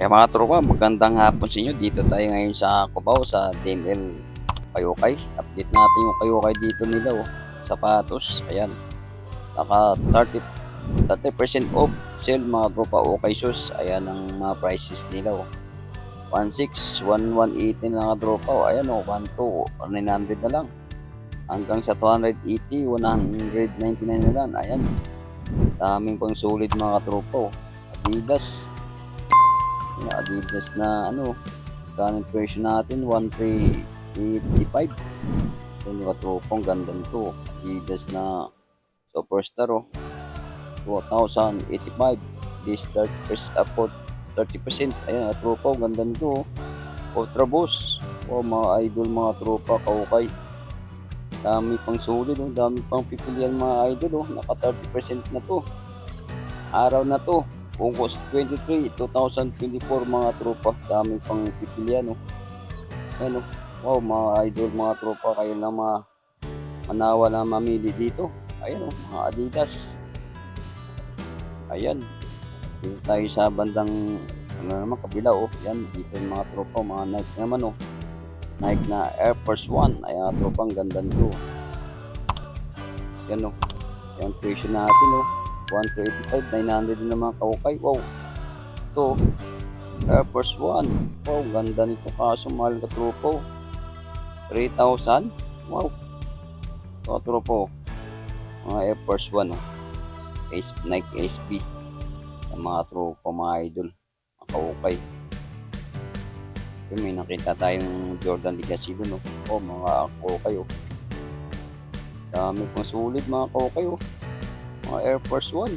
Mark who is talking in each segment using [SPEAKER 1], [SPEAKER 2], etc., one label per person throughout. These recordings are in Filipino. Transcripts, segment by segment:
[SPEAKER 1] Kaya mga tropa, magandang hapon sa inyo. Dito tayo ngayon sa Cubao, sa DML Kayukay. Update natin yung Kayukay dito nila. Oh. Sapatos, ayan. Naka 30, 30% off sale mga tropa okay shoes. Ayan ang mga prices nila. Oh. 16, 1180 na mga tropa. Oh. Ayan oh, 12, 900 na lang. Hanggang sa 280, 199 na lang. Ayan. Daming pang solid mga tropa. Oh. Adidas, yung Adidas na ano, ganang presyo natin, 1,385. Ito yung katropong ganda nito. Adidas na Superstar oh. 2,085. This 30% uh, for 30%. Ayan, tropa, ganda nito oh. Ultra Boss. Oh, mga idol, mga tropa, kaukay. Dami pang solid, oh. dami pang pipilian mga idol. Oh. Naka 30% na to. Araw na to. August 23, 2024 mga tropa. Dami pang pipilian. Ayan, oh. Wow, mga idol, mga tropa. Kayo na mga manawa na mamili dito. Ayan, oh, mga Adidas. Ayan. Dito tayo sa bandang ano naman, kabila, oh. Yan, dito yung mga tropa, mga Nike naman, oh. Nike na Air Force One. Ayan, tropa, ang ganda nito. Yan, oh. Yan, presyo natin, oh. 185, 900 din naman kaukay. Wow. Ito, Air Force One. Wow, ganda nito kaso mahal ka tropo. 3,000. Wow. Ito tropo. Mga Air Force One. Oh. Ace, Nike SB. Ang mga tropo, mga idol. Mga kaukay. Ito, may nakita tayong Jordan Legacy dun. Oh. oh, mga kaukay. Oh. Dami pang sulit mga kaukay. Oh mga Air Force One.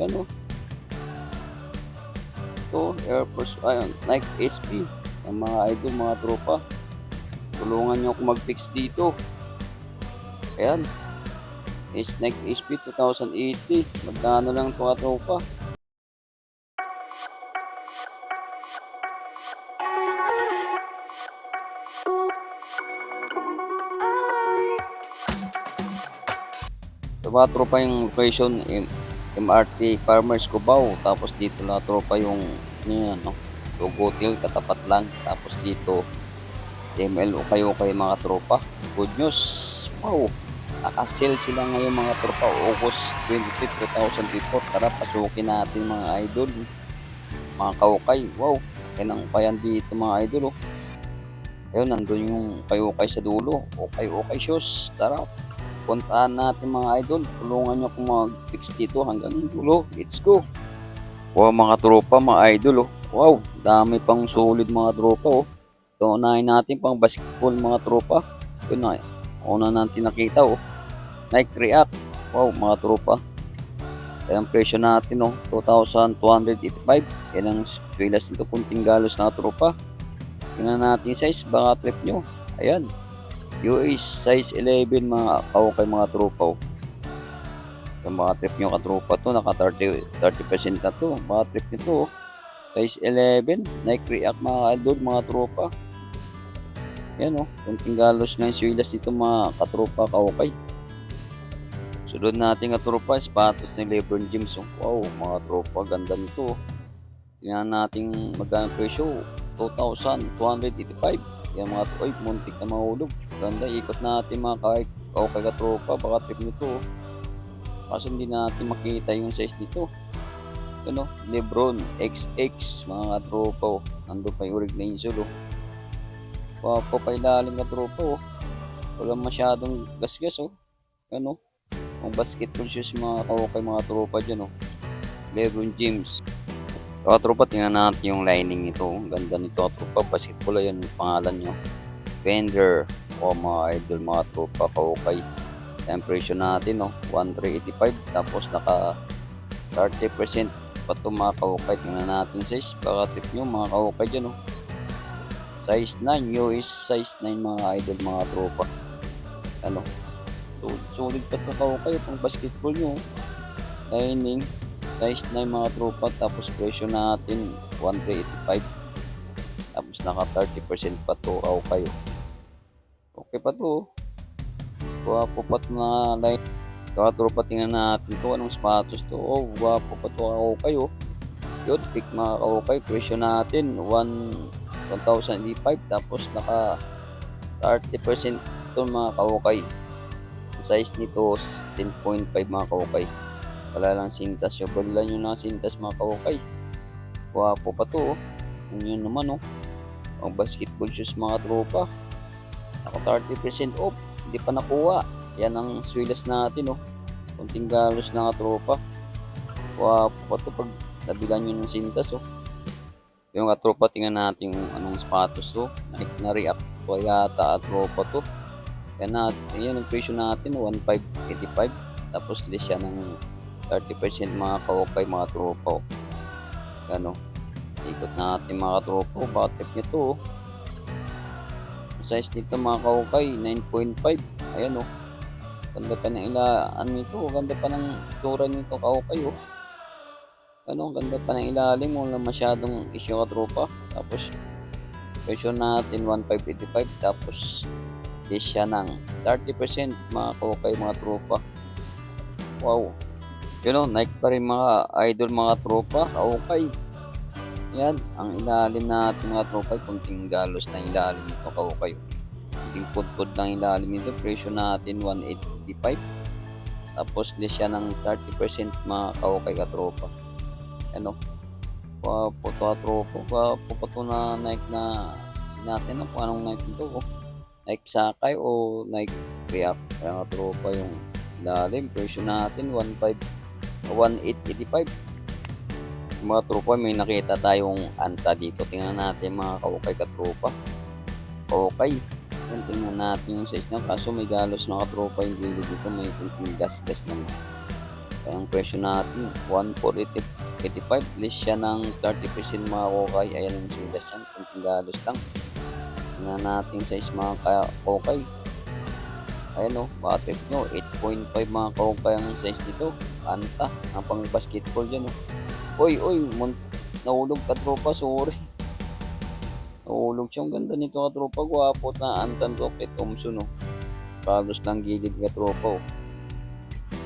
[SPEAKER 1] Yan o. Ito, Air Force, ayun, Nike SB. Ang mga idol, mga tropa. Tulungan nyo ako mag-fix dito. Ayan. Is Nike SB 2080. Magkano lang ito, tropa. So mga tropa yung location M- MRT Farmers Cubao tapos dito na tropa yung yan no? Logo Hotel katapat lang tapos dito ML o kayo kayo mga tropa. Good news. Wow. Nakasale sila ngayon mga tropa. August 23 2024 tara pasukin natin mga idol. Mga kaukay. Wow. Kinang payan dito mga idol oh. ayun nandun yung kayo kay sa dulo. Okay okay shoes. Tara puntahan natin mga idol. Tulungan nyo akong mag-fix dito hanggang dulo. Let's go! Wow mga tropa, mga idol oh. Wow, dami pang solid mga tropa oh. Ito unahin natin pang basketball mga tropa. Ito na, una natin nakita oh. Nike React. Wow mga tropa. Kaya ang presyo natin oh, 2,285. Yan ang filas nito, kunting galos na tropa. Tingnan natin size, baka trip nyo. Ayan, US size 11 mga kaukay mga tropa. oh. Yung mga trip nyo katropa to, naka 30, 30% na to. Mga trip nito, size 11, Nike React mga idol, mga tropa. Yan o, oh. kunting galos yung swilas nito mga katropa kaukay. Sunod natin katropa, sapatos ni Lebron James. Oh. Wow, mga tropa, ganda nito. Tingnan natin magkano presyo, 2,285. Yan mga oy, muntik na mahulog. Ganda, ikot natin mga kahit okay ka tropa, baka trip nito. oh. Kaso hindi natin makita yung size nito. Ano, Lebron XX mga tropa. Oh. Nandun pa yung Orignation. Oh. Papa pa ilalim na tropa. Oh. Wala masyadong gasgas. Oh. Ano, ang basketball shoes mga kaukay mga tropa dyan. Oh. Lebron James. Mga tropa, tingnan natin yung lining nito. Ganda nito, tropa. Basketball, yan yung pangalan nyo. Fender. O mga idol, mga tropa, kaukay. Temperature natin, no? 1385. Tapos naka 30% pa ito mga kaukay. Tingnan natin size. Baka tip nyo, mga kaukay dyan, no? Size 9. US size 9, mga idol, mga tropa. Ano? So, solid pa ito kaukay. Pang basketball nyo. Lining size na yung mga tropa tapos presyo natin 1385 tapos naka 30% pa to aw kayo okay pa to guwapo pa to na line kaya tropa tingnan natin to anong sapatos to oh guwapo pa to aw kayo Yun, pick mga kaukay. Presyo natin, 1 1,085. Tapos naka 30% ito mga kaukay. Size nito, 10.5 mga kaukay. Wala lang sintas. Yung balilan nyo na sintas mga kaukay. Wapo pa to. Oh. Yun yun naman oh. Ang basketball shoes mga tropa. Naka 30% off. Hindi pa nakuha. Yan ang swilas natin oh. Kunting galos na tropa. Wapo pa to pag nabilan nyo ng sintas oh. Yung katropa, tingnan natin yung anong sapatos to. Nike na react ko yata at tropa to. Yan na, yan ang presyo natin, 1,585. Tapos list siya ng 30% mga kaukay, mga tropa. oh. Yan o. Ikot natin mga tropa. oh. Bakit nyo to? oh. Size nito mga kaukay, 9.5. Ayan o. Ganda pa ng ila, ano ito, ganda pa ng tsura nito kaukay oh. Ano, ganda pa ng ilalim, wala masyadong issue ka tropa. Tapos, presyo natin 1,585. Tapos, list siya ng 30% mga kaukay, mga tropa. Wow. Yun o, Nike pa rin mga idol, mga tropa, kaukay. Yan, ang ilalim natin mga tropa, kunting galos na ilalim nito kaukay. Kunting pudpud lang ilalim nito, presyo natin 185. Tapos list siya ng 30% mga kaukay katropa. Ano? Pa puto tropo pa puto na Nike na natin na kung anong Nike ito. Oh. Nike Sakay o Nike React. Kaya tropa yung lalim. Presyo natin 1.5 1,885. Mga tropa, may nakita tayong anta dito. Tingnan natin mga kaukay katropa. Yan, tingnan natin yung size niya. Kaso may galos na katropa yung gilid dito. May kunting gas-gas naman. Kaya ang presyo natin, 1,485. List siya ng 30% mga kaukay. Ayan yung silas yan. Kunting galos lang. Tingnan natin size mga ka- kaukay. Ayan o, bakit nyo, 8.5 mga kaukay ang size nito. Anta, ang pang basketball dyan o. Oy, oy, mun- nahulog ka tropa, sorry. Nahulog siya, ang ganda nito ka tropa, gwapo na antan to kay Thompson o. Pagos lang gilid ka tropa o.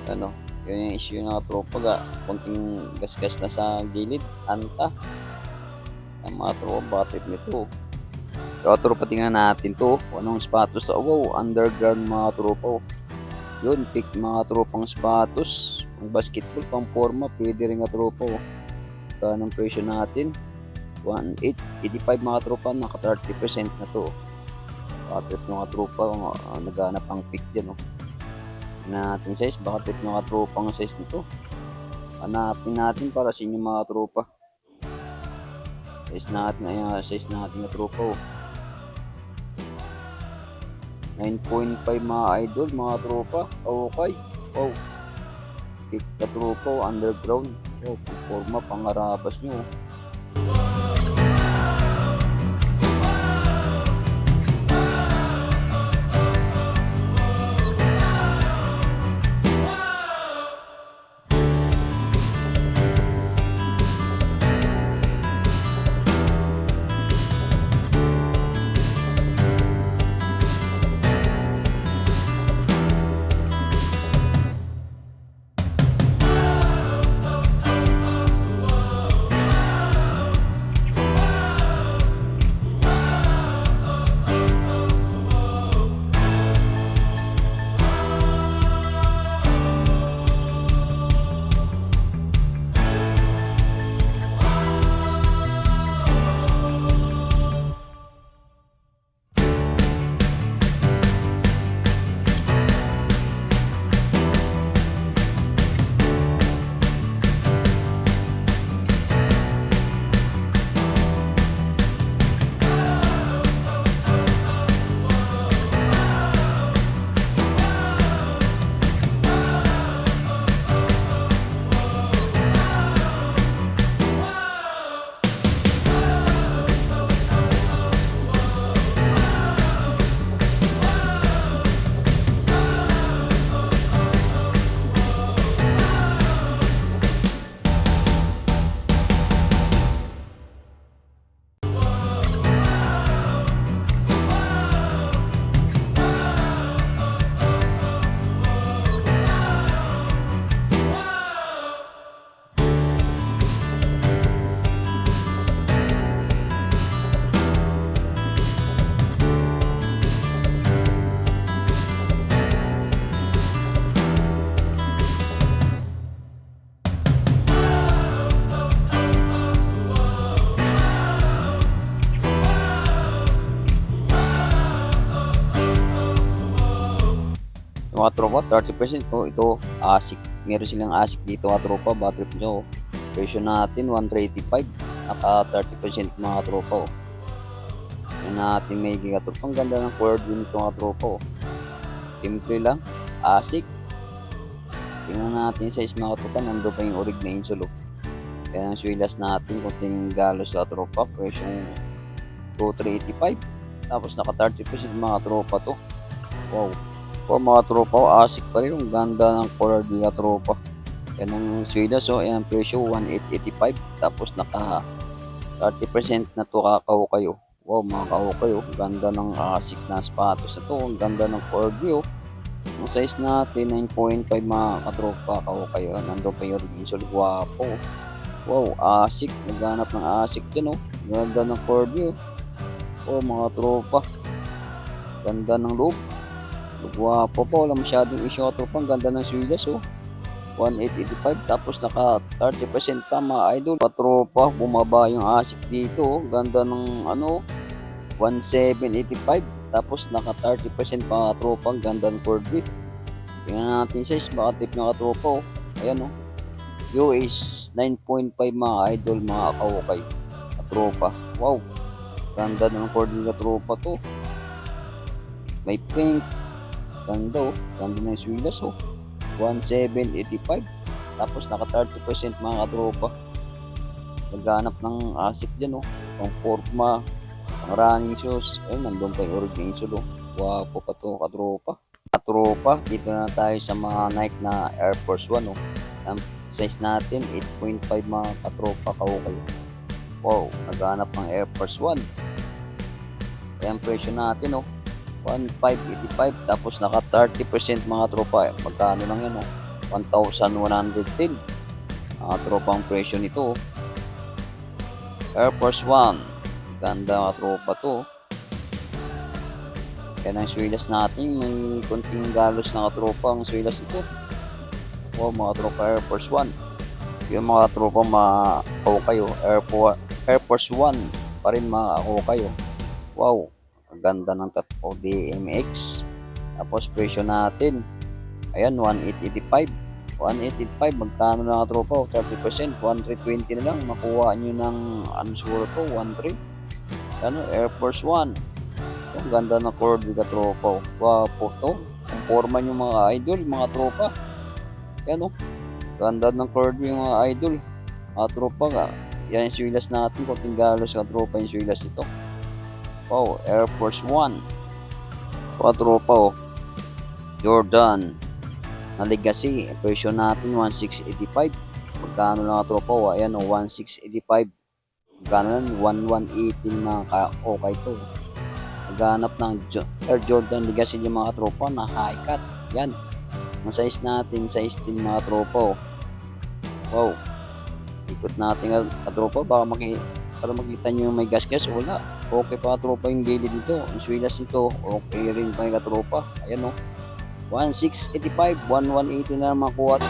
[SPEAKER 1] Ano, yun yung issue ng tropa ga, konting gas-gas na sa gilid, anta. Ang mga tropa, bakit nito. Kaya tropa, tingnan natin to. Anong sapatos to? Wow, underground mga tropa. oh. Yun, pick mga tropang sapatos. Pang basketball, pang forma, pwede rin nga tropa. Oh. Ito anong presyo natin. 1,885 mga tropa, naka 30% na to. Bakit mga tropa, uh, naghanap ang pick dyan. Oh. Tingnan natin size, bakit mga tropa ang size nito. Hanapin natin para sa inyo mga tropa. Size natin, ayan, size natin na tropa. Oh. 9.5 mga idol, mga tropa. Okay. Wow. Pick ka tropa, oh, underground. Oh, forma pangarabas nyo. Oh. mga tropa, 30% po. Ito, ASIC. Meron silang ASIC dito mga tropa. Battery nyo. Presyo natin, 185. Naka 30% mga tropa. Oh. Yan natin may gigatropa. Ang ganda ng cord unit mga tropa. Oh. Simple lang. ASIC. Tingnan natin sa size mga tropa. Nando pa yung orig na insulo. Kaya ang swilas natin, kunting galos sa tropa. Presyo 2385. Tapos naka 30% mga tropa to. Wow. Po mga tropa, oh, asik pa rin. Ang ganda ng color nila tropa. Yan ang swilas. So, ayan presyo 1885. Tapos naka 30% na to kakao kayo. Wow, mga kao kayo. Ganda ng asik na sapatos na to. Ang ganda ng color view. Ang size natin, 9.5 mga katropa kao kayo. Nandun pa yung result. Guwapo. Wow, asik. Naghanap ng asik dyan, oh. Ganda ng color view. Oh, mga tropa. Ganda ng loob. Guwapo po. Wala masyadong issue tropa. Ang ganda ng swilas, oh. 1885 tapos naka 30% pa mga idol. Patropa, bumaba yung asik dito. oh. Ganda ng ano, 1785 tapos naka 30% pa mga tropa. Ganda ng Corby. Tingnan natin size, baka tip ng katropa. Oh. Ayan oh. US 9.5 mga idol, mga kaukay. Katropa. Wow. Ganda ng Corby katropa to. May pink. Ganda oh. Ganda ng swilas oh. 1785 tapos naka 30% mga katropa. Naghanap ng asik dyan oh. Pang forma pang running shoes. Ayun nandun pa yung original oh. Wapo pa to katropa. Katropa dito na tayo sa mga Nike na Air Force 1 oh. Ang size natin 8.5 mga katropa kaukay wow naghanap ng Air Force 1 ayan presyo natin oh 1,585 tapos naka 30% mga tropa. Eh. magkano lang yan oh? 1,110 mga tropang presyo nito oh. Air Force 1 ganda mga tropa to oh. yan ang swilas natin. May konting galos na katropa ang swilas ito wow mga tropa Air Force 1 yung mga tropa mga kayo Air, Force Air Force 1 pa rin mga kayo wow ganda ng tatlo DMX. Tapos presyo natin. Ayan, 1885. 185, magkano na tropa? 30%, 120 na lang. Makuha nyo ng, ano siguro to, 13. Ano, Air Force 1. Ang ganda ng cord ka tropa. Wapo to. Ang forma nyo mga idol, mga tropa. Yan o. Ganda ng cord yung mga idol. Mga tropa ka. Yan yung swilas natin. Kunting galos ka tropa yung swilas ito. Wow, Air Force One. Quadropa oh. Jordan. Na Legacy. Presyo natin 1685. Magkano lang tropa oh. Ayan oh, 1685. Magkano lang 1118 na ka okay to. Naghanap ng Jo- Air Jordan Legacy yung mga tropa na high cut. Yan. Ang size natin, size 10 mga tropa oh. Wow. Ikot natin ang tropa baka maki para makita nyo may gas-gas, wala. Okay pa tropa yung daily dito. Ang swilas nito, okay rin pa yung katropa. Ayan o. 1685, 1180 na makuha.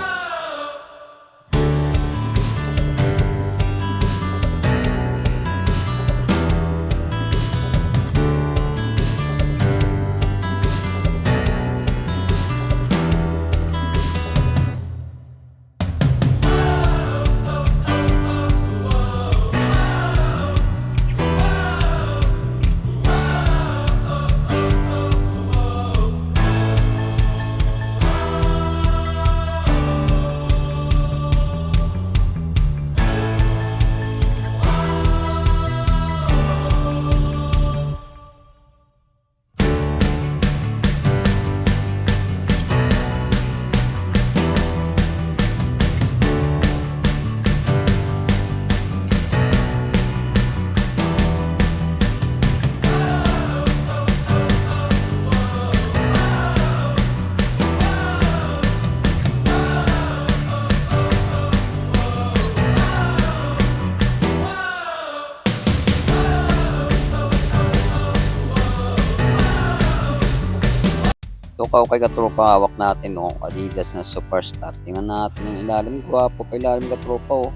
[SPEAKER 1] Ito ka kay katropa hawak natin oh, Adidas na Superstar. Tingnan natin yung ilalim. Gwapo pa ilalim katropa oh.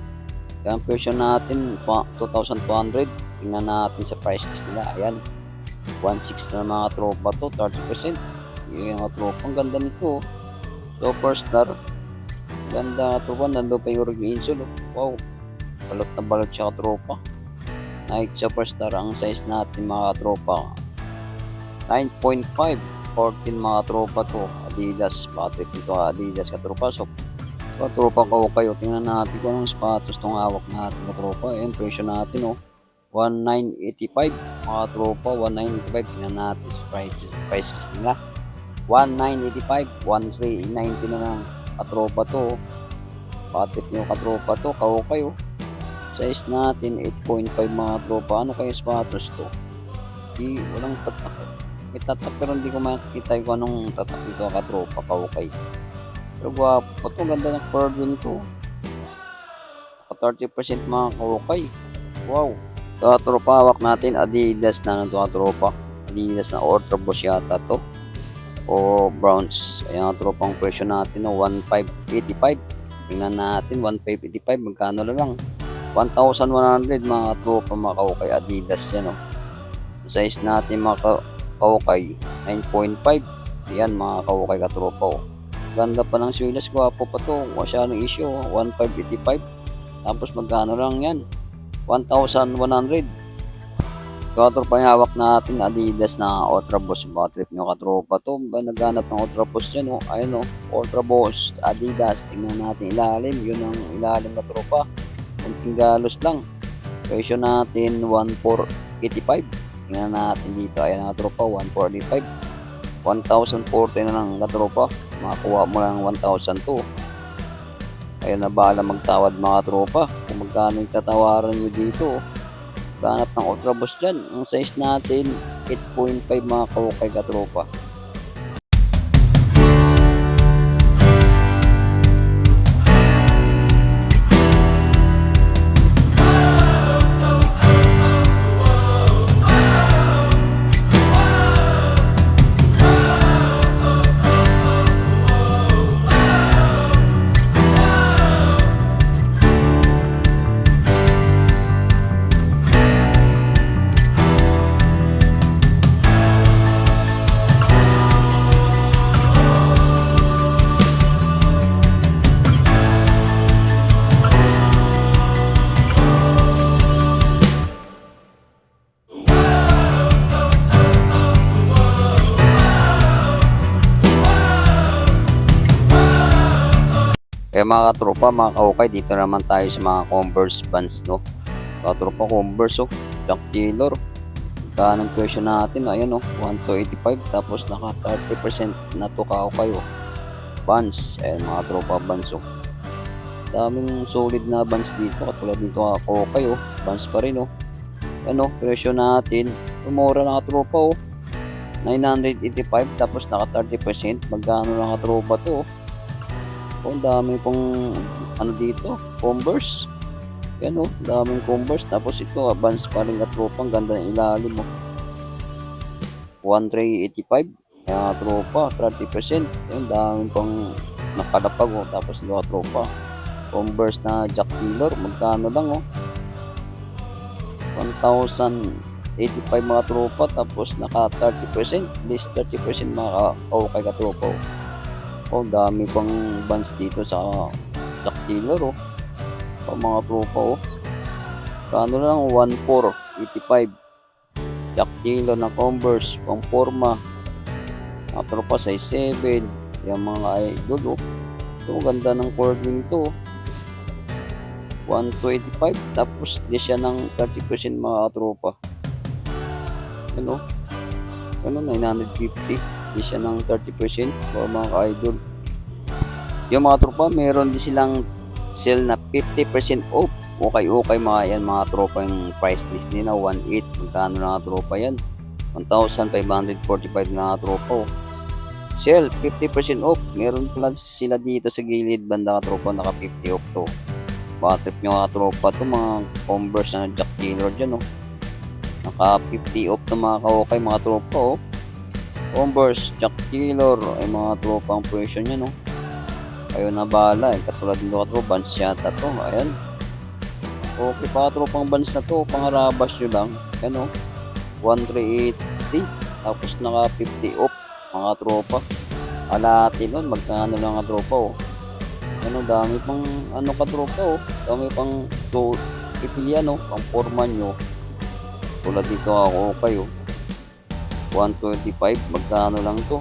[SPEAKER 1] Ang presyo natin pa- 2,200. Tingnan natin sa price list nila. Ayan. 1.6 na mga tropa to, 30%. Yung mga tropa. Ang ganda nito. oh. Superstar. Ganda nga tropa. Nandun pa yung Org Insol. oh. Wow. Balot na balot siya tropa. Nike Superstar ang size natin mga tropa. 9.5. 14 mga tropa to. Adidas. Patrick ito Adidas ka tropa. So, so tropa ko kayo. Tingnan natin kung anong sapatos tong hawak natin mga tropa. Ayan, presyo natin oh. 1985 mga tropa 1985 tingnan natin sa prices, prices nila 1985 1390 na lang katropa to patip nyo katropa to kao kayo size natin 8.5 mga tropa ano kayo sapatos to di walang tatak may tatak pero hindi ko makikita kung anong tatak nito katropa kao kayo pero gwapo to ganda ng curve nito 30% mga kawakay wow. Ito tropa hawak natin. Adidas na nito tropa Adidas na Orthobus yata to. O Browns. Ayan ang tropang presyo natin no? 1585 tingnan natin 1585 magkano na lang? 1,100 mga tropa mga kaukay Adidas yan no? Size natin mga kaukay 9.5 yan mga kaukay katropa oh. ganda pa ng silas gwapo pa to. Masyadong issue oh. 1585 tapos magkano lang yan? 1,100 Katropa yung hawak natin Adidas na Ultra Boost. Mga trip nyo katropa to. Ba naghanap ng Ultra Boost dyan oh. ayun oh. Ultra Boost Adidas. Tingnan natin ilalim. Yun ang ilalim na tropa kunting galos lang. Presyo natin 1,485 tingnan natin dito. Ayan na tropa 1,485 1,040 na lang katropa makakuha mo lang 1,002 ayun na bahala magtawad mga tropa. Kung magkano yung tatawaran nyo dito. Ganap ng Ultra Boost dyan. Ang size natin, 8.5 mga kawakay katropa. Mga katropa, mga kawakay, dito naman tayo sa mga Converse bands, no? Katropa Converse, oh. Jack Taylor. Magkano ang presyo natin? Ayan, oh. 1,285. Tapos naka 30% na to kawakay, oh. Bands. Ayan, mga tropa bands, oh. Daming solid na bands dito. Katulad dito ako kayo. Bands pa rin, oh. Ano, presyo natin. Tumura na katropa, oh. 985 tapos naka 30%. Magkano na katropa to, oh. Oh, ang dami pong ano dito, Converse. Yan oh, daming Converse. Tapos ito, Vans pa rin at tropa. Ang ganda ng ilalim mo. 1,385. Kaya tropa, 30%. Yan, daming pang nakalapag oh. Tapos ito tropa. Converse na Jack Taylor. Magkano lang oh. 1,085 mga tropa. Tapos naka 30%. List 30% mga ka-okay ka tropa oh. Dami pang bands dito sa Jack Taylor, oh. Oh, mga tropa, oh. Kano lang, 1,485. Jack Taylor na Converse, pang forma. Mga tropa, size 7. Yung mga idol, oh. Ito, ganda ng cording to, oh. 125 tapos di siya ng 30% mga tropa ano ano 950 di siya ng 30% o mga ka-idol. Yung mga tropa, meron din silang sale na 50% off. Okay, okay mga yan, mga tropa yung price list nila, 1.8. Magkano na tropa yan? 1,545 na tropa. oh. Sale, 50% off. Meron pala sila dito sa gilid banda ka tropa, naka 50 off to. Baka trip nyo mga tropa to, mga Converse na Jack Taylor dyan, oh. Naka 50 off to mga ka-okay, mga tropa, oh. Converse, Jack Taylor, ay mga tropang presyo niya, no? Ayun na bala, eh. Katulad nito ka tropa, Vans yata to. Ayan. Okay pa tropang Vans na to, pangarabas nyo lang. Ayan, oh. 1,380. Tapos naka 50 off. mga tropa. Alati nun, magkano lang ang tropa oh. Ano, dami pang ano ka tropa oh. Dami pang so, pipilian oh, pang forma nyo. Tulad dito ako kayo. 125, magkano lang to?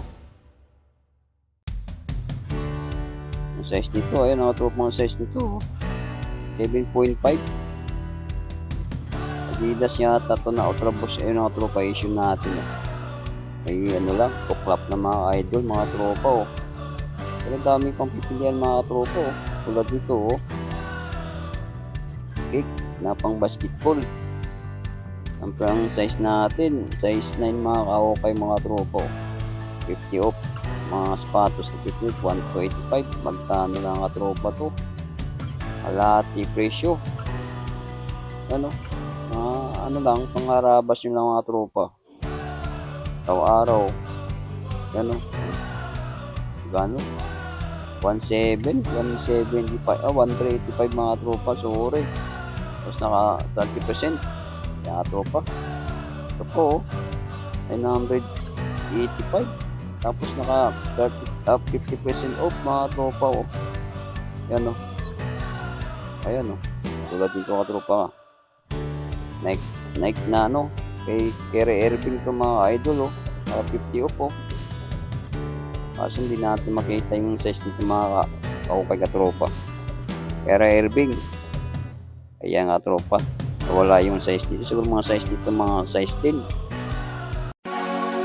[SPEAKER 1] Ang size nito, ayun ang tropa ang size nito oh. 7.5 Adidas yata to na Ultra Boost ayun ang tropa issue natin oh. may ano lang tuklap na mga idol mga tropa oh pero dami pang pipilian mga tropa oh tulad dito oh cake na pang basketball Ang size natin size 9 mga kaokay mga tropa. oh 50 off mga sapatos na 50 125 magkano lang ang tropa to? Alati presyo ano? Mga ano lang pangarabas yun lang mga tropa. Araw-araw. Ano? Gano? 17 175 ah 185 mga tropa sorry. Tapos naka 30% kaya tropa ito po oh, 985 tapos naka 30 ah, 50% off mga tropa oh. Yan oh. Ayan oh. Tulad dito ka tropa. Nike Nike na ano kay Kerry Irving to mga idol oh. Naka 50 off oh. Kaso hindi natin makita yung size nito mga ka- kaukay ka tropa. Kerry Irving. Ayan nga tropa wala yung size dito siguro mga size dito mga size 10